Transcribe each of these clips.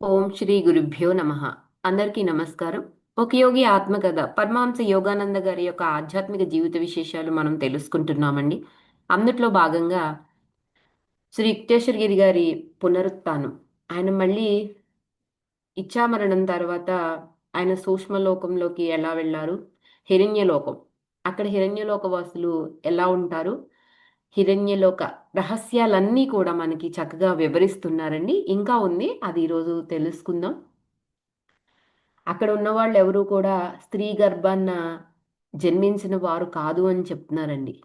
ఓం శ్రీ గురుభ్యో నమ. అందరికీ నమస్కారం. ఒక యోగి ఆత్మకథ పరమహంస యోగానంద గారి యొక్క ఆధ్యాత్మిక జీవిత విశేషాలు మనం తెలుసుకుంటున్నామండి. అందుట్లో భాగంగా శ్రీ యుక్తేశ్వరగిరి గారి పునరుత్థానం. ఆయన మళ్ళీ ఇచ్చామరణం తర్వాత ఆయన సూక్ష్మలోకంలోకి ఎలా వెళ్ళారు? హిరణ్యలోకం. అక్కడ హిరణ్యలోక వాసులు ఎలా ఉంటారు? హిరణ్యలోక రహస్యాలన్నీ కూడా మనకి చక్కగా వివరిస్తున్నారండి. ఇంకా ఉంది. అది ఈరోజు తెలుసుకుందాం. అక్కడ ఉన్న వాళ్ళు ఎవరు కూడా స్త్రీ గర్భాన్న జన్మించిన వారు కాదు అని చెప్తున్నారండి.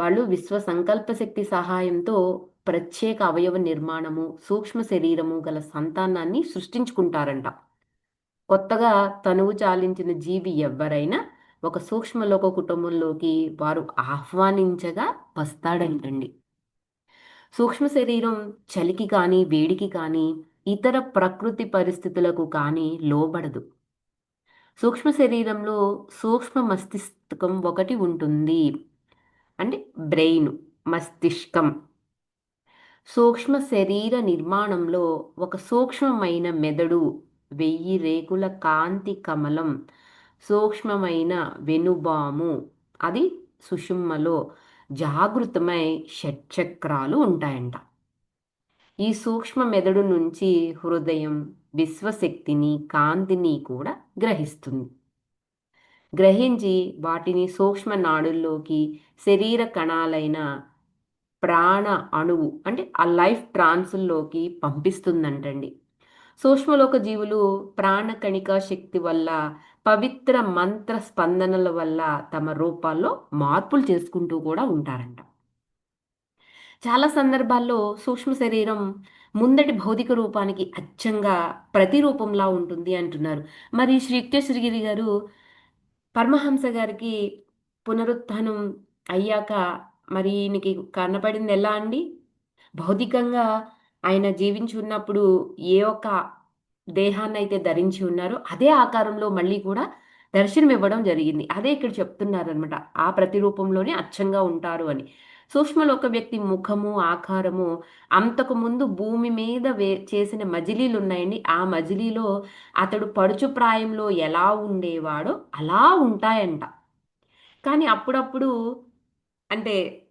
వాళ్ళు విశ్వ సంకల్ప శక్తి సహాయంతో ప్రత్యేక అవయవ నిర్మాణము సూక్ష్మ శరీరము గల సంతానాన్ని సృష్టించుకుంటారంట. కొత్తగా తనువు చాలించిన జీవి ఎవరైనా ఒక సూక్ష్మలోక కుటుంబంలోకి వారు ఆహ్వానించగా వస్తాడంటండి. సూక్ష్మ శరీరం చలికి కానీ వేడికి కానీ ఇతర ప్రకృతి పరిస్థితులకు కానీ లోబడదు. సూక్ష్మ శరీరంలో సూక్ష్మ మస్తిష్కం ఒకటి ఉంటుంది. అంటే బ్రెయిన్ మస్తిష్కం. సూక్ష్మ శరీర నిర్మాణంలో ఒక సూక్ష్మమైన మెదడు వెయ్యి రేకుల కాంతి కమలం సూక్ష్మమైన వెనుబాము. అది సుషుమ్మలో జాగృతమై షట్చక్రాలు ఉంటాయంట. ఈ సూక్ష్మ మెదడు నుంచి హృదయం విశ్వశక్తిని కాంతిని కూడా గ్రహిస్తుంది. గ్రహించి వాటిని సూక్ష్మ నాడుల్లోకి శరీర కణాలైన ప్రాణ అణువు అంటే ఆ లైఫ్ ట్రాన్స్లోకి పంపిస్తుందంటండి. సూక్ష్మలోక జీవులు ప్రాణకణిక శక్తి వల్ల పవిత్ర మంత్ర స్పందనల వల్ల తమ రూపాల్లో మార్పులు చేసుకుంటూ కూడా ఉంటారంట. చాలా సందర్భాల్లో సూక్ష్మ శరీరం ముందటి భౌతిక రూపానికి అచ్చంగా ప్రతిరూపంలా ఉంటుంది అంటున్నారు. మరి శ్రీ గారు పరమహంస గారికి పునరుత్థానం అయ్యాక మరి ఈయనకి కనపడింది ఎలా అండి? భౌతికంగా ఆయన జీవించి ఉన్నప్పుడు ఏ ఒక్క దేహాన్ని అయితే ధరించి ఉన్నారో. అదే ఆకారంలో మళ్ళీ కూడా దర్శనం ఇవ్వడం జరిగింది. అదే ఇక్కడ చెప్తున్నారు అనమాట ఆ ప్రతిరూపంలోనే అచ్చంగా ఉంటారు అని. సూక్ష్మలో ఒక వ్యక్తి ముఖము ఆకారము అంతకు ముందు భూమి మీద వే చేసిన మజిలీలు ఉన్నాయండి. ఆ మజిలీలో అతడు పడుచు ప్రాయంలో ఎలా ఉండేవాడో అలా ఉంటాయంట. కానీ అప్పుడప్పుడు అంటే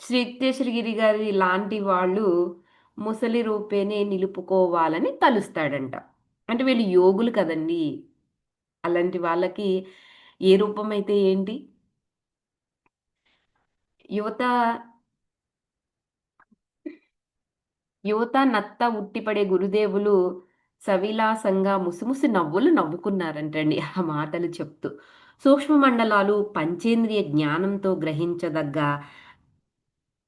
శ్రీ గారి లాంటి వాళ్ళు ముసలి రూపేనే నిలుపుకోవాలని తలుస్తాడంట. అంటే వీళ్ళు యోగులు కదండి. అలాంటి వాళ్ళకి ఏ రూపం అయితే ఏంటి? యువత యువత నత్త ఉట్టిపడే గురుదేవులు సవిలాసంగా ముసిముసి నవ్వులు నవ్వుకున్నారంటండి ఆ మాటలు చెప్తూ. సూక్ష్మ మండలాలు పంచేంద్రియ జ్ఞానంతో గ్రహించదగ్గ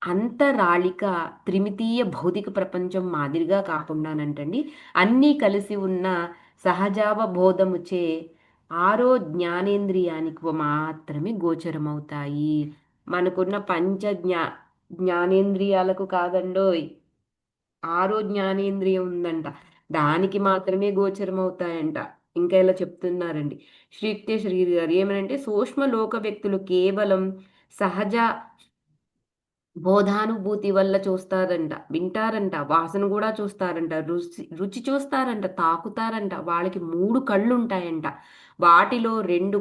అంతరాళిక త్రిమితీయ భౌతిక ప్రపంచం మాదిరిగా కాకుండానంటండి అన్నీ కలిసి ఉన్న సహజావబోధముచే ఆరో జ్ఞానేంద్రియానికి మాత్రమే గోచరమవుతాయి. మనకున్న పంచ జ్ఞా జ్ఞానేంద్రియాలకు కాదండోయ్ ఆరో జ్ఞానేంద్రియం ఉందంట. దానికి మాత్రమే గోచరమవుతాయంట. ఇంకా ఇలా చెప్తున్నారండి. శ్రీక్తే శ్రీ గారు ఏమనంటే సూక్ష్మ లోక వ్యక్తులు కేవలం సహజ బోధానుభూతి వల్ల చూస్తారంట వింటారంట వాసన కూడా చూస్తారంట రుచి రుచి చూస్తారంట తాకుతారంట వాళ్ళకి మూడు కళ్ళు ఉంటాయంట వాటిలో రెండు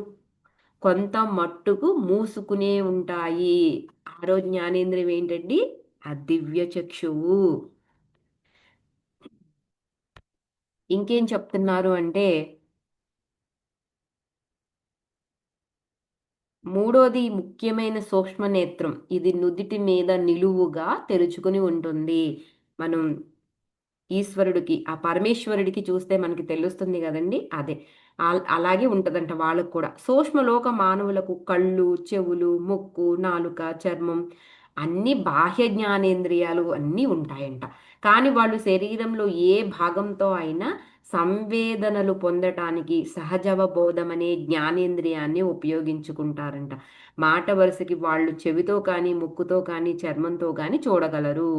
కొంత మట్టుకు మూసుకునే ఉంటాయి. ఆరో జ్ఞానేంద్రియం ఏంటండి? ఆ దివ్య చక్షువు. ఇంకేం చెప్తున్నారు అంటే మూడోది ముఖ్యమైన సూక్ష్మ నేత్రం. ఇది నుదిటి మీద నిలువుగా తెరుచుకుని ఉంటుంది. మనం ఈశ్వరుడికి ఆ పరమేశ్వరుడికి చూస్తే మనకి తెలుస్తుంది కదండి? అదే. అలాగే ఉంటుందంట వాళ్ళకు కూడా. సూక్ష్మలోక మానవులకు కళ్ళు చెవులు ముక్కు నాలుక చర్మం అన్ని బాహ్య జ్ఞానేంద్రియాలు అన్నీ ఉంటాయంట. కానీ వాళ్ళు శరీరంలో ఏ భాగంతో అయినా సంవేదనలు పొందటానికి సహజవబోధమనే జ్ఞానేంద్రియాన్ని ఉపయోగించుకుంటారంట. మాట వరుసకి వాళ్ళు చెవితో కానీ ముక్కుతో కానీ చర్మంతో కానీ చూడగలరు.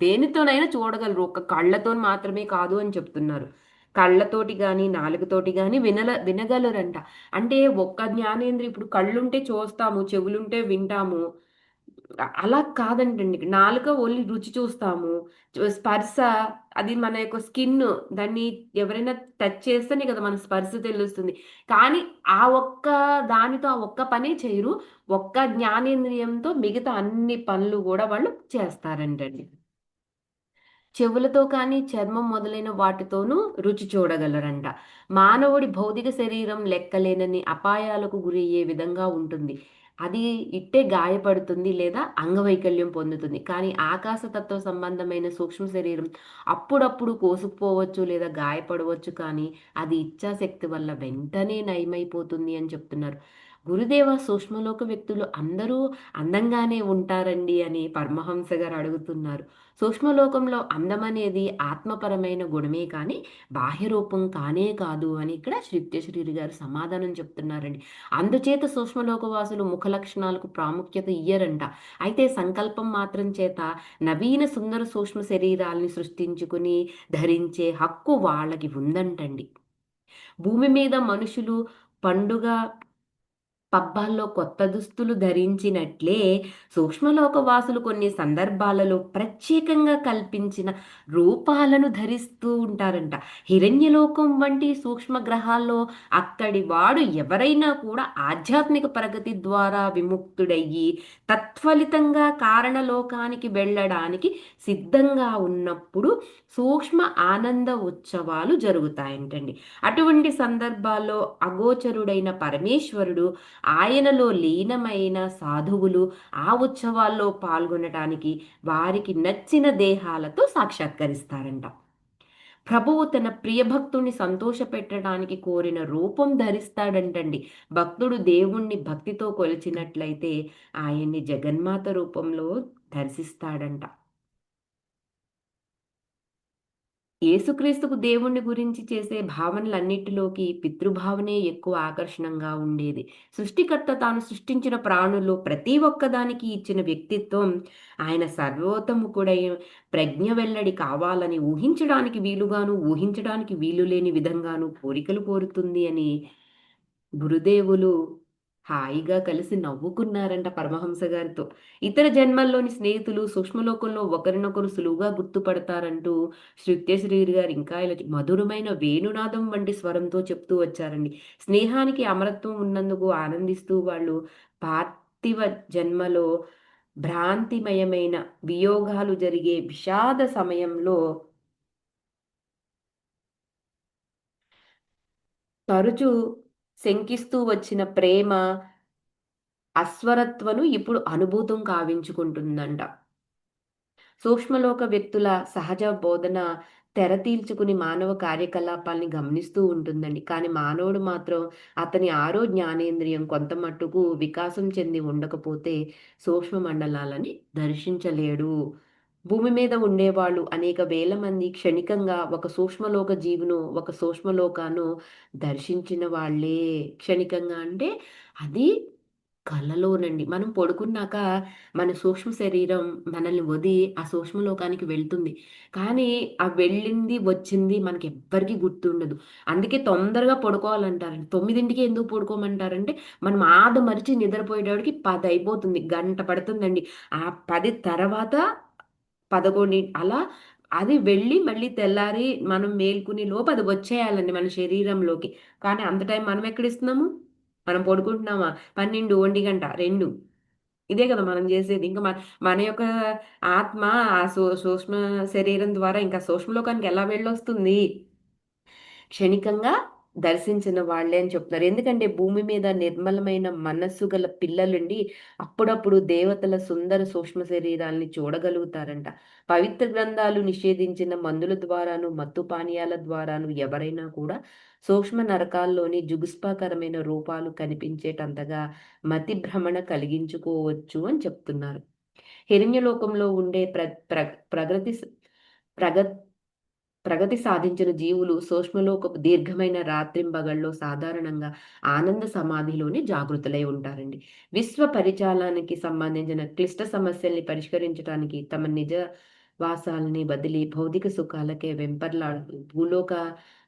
దేనితోనైనా చూడగలరు. ఒక కళ్ళతో మాత్రమే కాదు అని చెప్తున్నారు. కళ్ళతోటి కానీ నాలుగుతోటి కానీ వినల వినగలరంట. అంటే ఒక్క జ్ఞానేంద్రియ ఇప్పుడు కళ్ళుంటే చూస్తాము చెవులుంటే వింటాము. అలా కాదంటండి. నాలుక ఓన్లీ రుచి చూస్తాము. స్పర్శ అది మన యొక్క స్కిన్ దాన్ని ఎవరైనా టచ్ చేస్తేనే కదా! మన స్పర్శ తెలుస్తుంది. కానీ ఆ ఒక్క దానితో ఆ ఒక్క పనే చేయరు. ఒక్క జ్ఞానేంద్రియంతో మిగతా అన్ని పనులు కూడా వాళ్ళు చేస్తారంటండి. చెవులతో కానీ, చర్మం మొదలైన వాటితోనూ రుచి చూడగలరంట. మానవుడి భౌతిక శరీరం లెక్కలేనని అపాయాలకు గురయ్యే విధంగా ఉంటుంది. అది ఇట్టే గాయపడుతుంది లేదా అంగవైకల్యం పొందుతుంది. కానీ ఆకాశతత్వ సంబంధమైన సూక్ష్మ శరీరం అప్పుడప్పుడు కోసుకుపోవచ్చు లేదా గాయపడవచ్చు కానీ, అది ఇచ్ఛాశక్తి వల్ల వెంటనే నయమైపోతుంది అని చెప్తున్నారు. గురుదేవ సూక్ష్మలోక వ్యక్తులు అందరూ అందంగానే ఉంటారండి అని పరమహంస గారు అడుగుతున్నారు. సూక్ష్మలోకంలో అందమనేది ఆత్మపరమైన గుణమే కానీ బాహ్యరూపం కానే కాదు అని ఇక్కడ శ్రీత్యశ్రీరి గారు సమాధానం చెప్తున్నారండి. అందుచేత సూక్ష్మలోకవాసులు ముఖ లక్షణాలకు ప్రాముఖ్యత ఇయ్యరంట. అయితే సంకల్పం మాత్రం చేత నవీన సుందర సూక్ష్మ శరీరాల్ని సృష్టించుకుని ధరించే హక్కు వాళ్ళకి ఉందంటండి. భూమి మీద మనుషులు పండుగ పబ్బాల్లో కొత్త దుస్తులు ధరించినట్లే సూక్ష్మలోకవాసులు కొన్ని సందర్భాలలో ప్రత్యేకంగా కల్పించిన రూపాలను ధరిస్తూ ఉంటారంట. హిరణ్యలోకం వంటి సూక్ష్మ గ్రహాల్లో అక్కడి వాడు ఎవరైనా కూడా ఆధ్యాత్మిక ప్రగతి ద్వారా విముక్తుడయ్యి తత్ఫలితంగా కారణలోకానికి వెళ్ళడానికి సిద్ధంగా ఉన్నప్పుడు సూక్ష్మ ఆనంద ఉత్సవాలు జరుగుతాయంటండి. అటువంటి సందర్భాల్లో అగోచరుడైన పరమేశ్వరుడు ఆయనలో లీనమైన సాధువులు ఆ ఉత్సవాల్లో పాల్గొనటానికి వారికి నచ్చిన దేహాలతో సాక్షాత్కరిస్తారంట. ప్రభువు తన ప్రియభక్తుణ్ణి సంతోషపెట్టడానికి కోరిన రూపం ధరిస్తాడంటండి. భక్తుడు దేవుణ్ణి భక్తితో కొలిచినట్లయితే ఆయన్ని జగన్మాత రూపంలో దర్శిస్తాడంట. యేసుక్రీస్తుకు దేవుణ్ణి గురించి చేసే భావనలన్నిటిలోకి పితృభావనే ఎక్కువ ఆకర్షణంగా ఉండేది. సృష్టికర్త తాను సృష్టించిన ప్రాణుల్లో ప్రతి ఒక్కదానికి ఇచ్చిన వ్యక్తిత్వం ఆయన సర్వోత్తముకుడై ప్రజ్ఞ వెల్లడి కావాలని ఊహించడానికి వీలుగాను, ఊహించడానికి వీలు లేని విధంగాను కోరికలు కోరుతుంది అని గురుదేవులు హాయిగా కలిసి నవ్వుకున్నారంట పరమహంస గారితో. ఇతర జన్మల్లోని స్నేహితులు సూక్ష్మలోకంలో ఒకరినొకరు సులువుగా గుర్తుపడతారంటూ శృత్యశ్రీరి గారు ఇంకా ఇలా మధురమైన వేణునాదం వంటి స్వరంతో చెప్తూ వచ్చారండి. స్నేహానికి అమరత్వం ఉన్నందుకు ఆనందిస్తూ వాళ్ళు పార్థివ జన్మలో భ్రాంతిమయమైన వియోగాలు జరిగే విషాద సమయంలో తరచూ శంకిస్తూ వచ్చిన ప్రేమ, అస్వరత్వను ఇప్పుడు అనుభూతం కావించుకుంటుందంట. సూక్ష్మలోక వ్యక్తుల సహజ బోధన తెర తీల్చుకుని మానవ కార్యకలాపాల్ని గమనిస్తూ ఉంటుందండి. కానీ మానవుడు మాత్రం అతని ఆరో జ్ఞానేంద్రియం కొంత మట్టుకు వికాసం చెంది ఉండకపోతే సూక్ష్మ మండలాలని దర్శించలేడు. భూమి మీద ఉండేవాళ్ళు అనేక వేల మంది క్షణికంగా ఒక సూక్ష్మలోక జీవును, ఒక సూక్ష్మలోకాను దర్శించిన వాళ్ళే. క్షణికంగా అంటే అది కలలోనండి. మనం పడుకున్నాక మన సూక్ష్మ శరీరం మనల్ని వదిలి ఆ సూక్ష్మలోకానికి వెళ్తుంది. కానీ ఆ వెళ్ళింది, వచ్చింది మనకెవ్వరికీ గుర్తుండదు. అందుకే తొందరగా పడుకోవాలంటారండి. తొమ్మిదింటికి ఎందుకు పడుకోమంటారంటే మనం ఆదమరిచి నిద్రపోయేటప్పటికి పది అయిపోతుంది. గంట పడుతుందండి. ఆ పది తర్వాత 11 అలా అది వెళ్ళి మళ్ళీ తెల్లారి మనం మేలుకునే లోపు అది వచ్చేయాలండి మన శరీరంలోకి. కానీ అంత టైం మనం ఎక్కడిస్తున్నాము? మనం పడుకుంటున్నామా? 12, 1 గంట, రెండు ఇదే కదా మనం చేసేది. ఇంకా మన మన యొక్క ఆత్మ ఆ సూ సూక్ష్మ శరీరం ద్వారా ఇంకా సూక్ష్మలోకానికి ఎలా వెళ్ళొస్తుంది? క్షణికంగా దర్శించిన వాళ్ళే అని చెప్తున్నారు. ఎందుకంటే భూమి మీద నిర్మలమైన మనస్సు గల పిల్లలుండి అప్పుడప్పుడు దేవతల సుందర సూక్ష్మ శరీరాల్ని చూడగలుగుతారంట. పవిత్ర గ్రంథాలు నిషేధించిన మందుల ద్వారాను, మత్తు పానీయాల ద్వారాను ఎవరైనా కూడా సూక్ష్మ నరకాల్లోని జుగుస్పాకరమైన రూపాలు కనిపించేటంతగా మతి భ్రమణ కలిగించుకోవచ్చు అని చెప్తున్నారు. హిరణ్యలోకంలో ఉండే ప్ర ప్ర ప్రగతి ప్రగతి సాధించిన జీవులు సూక్ష్మలోకపు దీర్ఘమైన రాత్రింబగళ్ళలో సాధారణంగా ఆనంద సమాధిలోనే జాగృతులై ఉంటారండి. విశ్వ పరిచాలనకి సంబంధించిన క్లిష్ట సమస్యల్ని పరిష్కరించడానికి తమ నిజ వాసాలని బదిలి భౌతిక సుఖాలకే వెంపర్లాడు భూలోక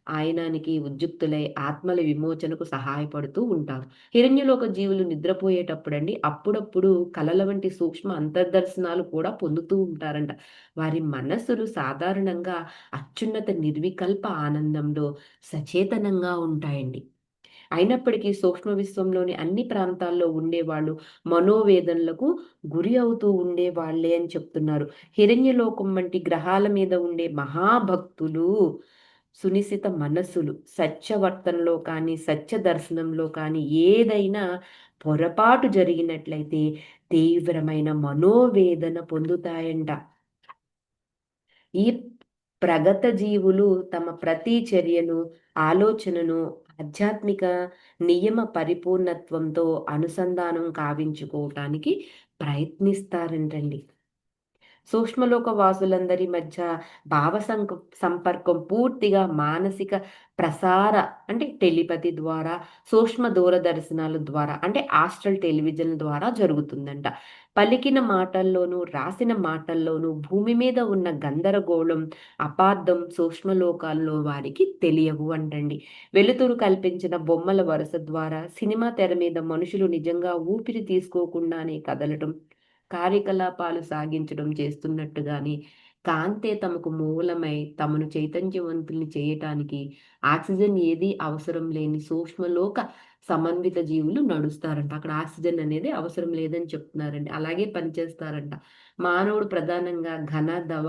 ఆయనానికి ఉద్యుక్తులై ఆత్మల విమోచనకు సహాయపడుతూ ఉంటారు. హిరణ్యలోక జీవులు నిద్రపోయేటప్పుడండి అప్పుడప్పుడు కలల వంటి సూక్ష్మ అంతర్దర్శనాలు కూడా పొందుతూ ఉంటారంట. వారి మనస్సులు సాధారణంగా అత్యున్నత నిర్వికల్ప ఆనందంలో సచేతనంగా ఉంటాయండి. అయినప్పటికీ సూక్ష్మ విశ్వంలోని అన్ని ప్రాంతాల్లో ఉండేవాళ్ళు మనోవేదనలకు గురి అవుతూ ఉండే వాళ్ళే అని చెప్తున్నారు. హిరణ్యలోకం వంటి గ్రహాల మీద ఉండే మహాభక్తులు సునిశిత మనస్సులు సత్యవర్తనలో కానీ సత్య దర్శనంలో కానీ ఏదైనా పొరపాటు జరిగినట్లయితే తీవ్రమైన మనోవేదన పొందుతాయంట. ఈ ప్రగత జీవులు తమ ప్రతి చర్యను ఆలోచనను ఆధ్యాత్మిక నియమ పరిపూర్ణత్వంతో అనుసంధానం కావించుకోవటానికి ప్రయత్నిస్తారంటండి. సూక్ష్మలోక వాసులందరి మధ్య భావ సంపర్కం పూర్తిగా మానసిక ప్రసార అంటే టెలిపతి ద్వారా సూక్ష్మ దూరదర్శనాల ద్వారా అంటే ఆస్ట్రల్ టెలివిజన్ ద్వారా జరుగుతుందంట. పలికిన మాటల్లోనూ రాసిన మాటల్లోనూ భూమి మీద ఉన్న గందరగోళం అపార్థం సూక్ష్మలోకాల్లో వారికి తెలియవు అంటండి. వెలుతురు కల్పించిన బొమ్మల వరుస ద్వారా సినిమా తెర మీద మనుషులు నిజంగా ఊపిరి తీసుకోకుండానే కదలటం కార్యకలాపాలు సాగించడం చేస్తున్నట్టుగాని కాంతే తమకు మూలమై తమను చైతన్యవంతుల్ని చేయటానికి ఆక్సిజన్ ఏది అవసరం లేని సూక్ష్మలోక సమన్విత జీవులు నడుస్తారంట. అక్కడ ఆక్సిజన్ అనేది అవసరం లేదని చెప్తున్నారండి. అలాగే పనిచేస్తారంట. మానవుడు ప్రధానంగా ఘన ద్రవ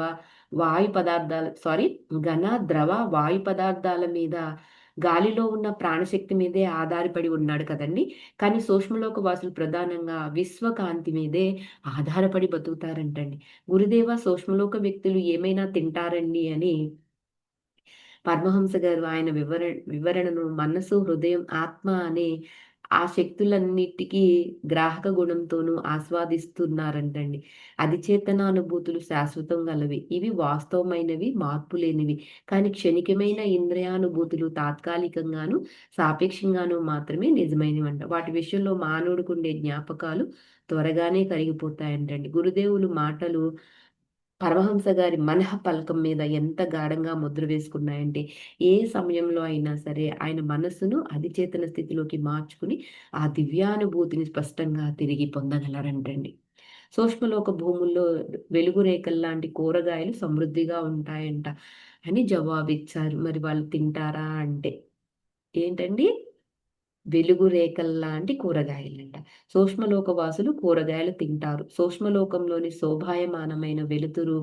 వాయు పదార్థాల సారీ ఘన ద్రవ వాయు పదార్థాల మీద గాలిలో ఉన్న ప్రాణశక్తి మీదే ఆధారపడి ఉన్నాడు కదండి. కానీ సూక్ష్మలోక వాసులు ప్రధానంగా విశ్వకాంతి మీదే ఆధారపడి బతుకుతారంటండి. గురుదేవ సూక్ష్మలోక వ్యక్తులు ఏమైనా తింటారండి అని పరమహంస గారు ఆయన వివర వివరణను మనసు హృదయం ఆత్మ అనే ఆ శక్తులన్నిటికీ గ్రాహక గుణంతోనూ ఆస్వాదిస్తున్నారంటండి. అధిచేతన అనుభూతులు శాశ్వతం గలవి. ఇవి వాస్తవమైనవి మార్పు లేనివి కానీ క్షణికమైన ఇంద్రియానుభూతులు తాత్కాలికంగాను సాపేక్షంగాను మాత్రమే నిజమైనవంట. వాటి విషయంలో మానవుడికి ఉండే జ్ఞాపకాలు త్వరగానే కరిగిపోతాయంటండి. గురుదేవులు మాటలు పరమహంస గారి మనహ పలకం మీద ఎంత గాఢంగా ముద్ర వేసుకున్నాయంటే ఏ సమయంలో అయినా సరే ఆయన మనస్సును అధిచేతన స్థితిలోకి మార్చుకుని ఆ దివ్యానుభూతిని స్పష్టంగా తిరిగి పొందగలరంటండి. సూక్ష్మలోక భూముల్లో వెలుగు రేఖల్లాంటి కూరగాయలు సమృద్ధిగా ఉంటాయంట అని జవాబిచ్చారు. మరి వాళ్ళు తింటారా అంటే ఏంటండి? వెలుగు రేఖల్లాంటి కూరగాయలంట. సూక్ష్మలోక వాసులు కూరగాయలు తింటారు. సూక్ష్మలోకంలోని శోభాయమానమైన వెలుతురు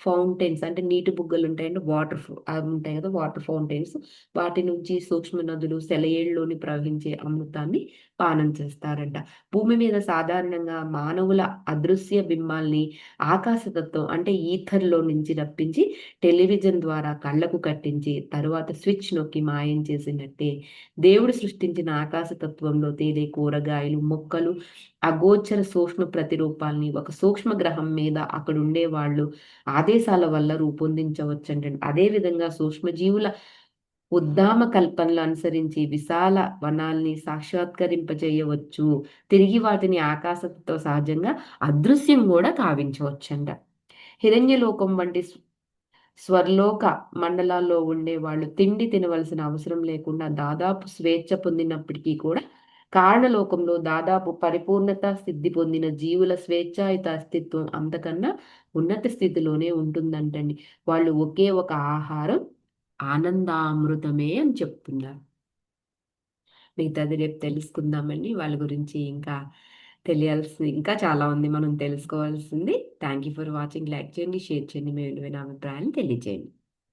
ఫౌంటైన్స్ అంటే నీటి బుగ్గలు ఉంటాయండి వాటర్ ఉంటాయి కదా వాటర్ ఫౌంటైన్స్. వాటి నుంచి సూక్ష్మ నదులు సెలయేళ్ళలోని ప్రవహించే అమృతాన్ని పానం చేస్తారంట. భూమి మీద సాధారణంగా మానవుల అదృశ్య బింబాల్ని ఆకాశతత్వం అంటే ఈథర్లో నుంచి రప్పించి టెలివిజన్ ద్వారా కళ్ళకు కట్టించి తరువాత స్విచ్ నొక్కి మాయం చేసినట్టే. దేవుడు సృష్టించిన ఆకాశతత్వంలో తేలే కూరగాయలు మొక్కలు అగోచర సూక్ష్మ ప్రతిరూపాల్ని ఒక సూక్ష్మ గ్రహం మీద అక్కడ ఉండే వాళ్ళు ఆదేశాల వల్ల రూపొందించవచ్చండి అదే విధంగా సూక్ష్మజీవుల ఉద్దామ కల్పనలు అనుసరించి విశాల వనాల్ని సాక్షాత్కరింపజేయవచ్చు. తిరిగి వాటిని ఆకాశంతో సహజంగా అదృశ్యం కూడా కావించవచ్చంట. హిరణ్యలోకం వంటి స్వర్లోక మండలాల్లో ఉండే వాళ్ళు తిండి తినవలసిన అవసరం లేకుండా దాదాపు స్వేచ్ఛ పొందినప్పటికీ కూడా కారణలోకంలో దాదాపు పరిపూర్ణత సిద్ధి పొందిన జీవుల స్వేచ్ఛాయుత అస్తిత్వం అంతకన్నా ఉన్నత స్థితిలోనే ఉంటుందంటండి. వాళ్ళు ఒకే ఒక ఆహారం ఆనందామృతమే అని చెప్తున్నారు. మిగతాది రేపు తెలుసుకుందామండి. వాళ్ళ గురించి ఇంకా తెలియాల్సింది ఇంకా చాలా ఉంది మనం తెలుసుకోవాల్సింది. Thank you for watching like చేయండి షేర్ చేయండి. మీ విలువైన అభిప్రాయాన్ని తెలియజేయండి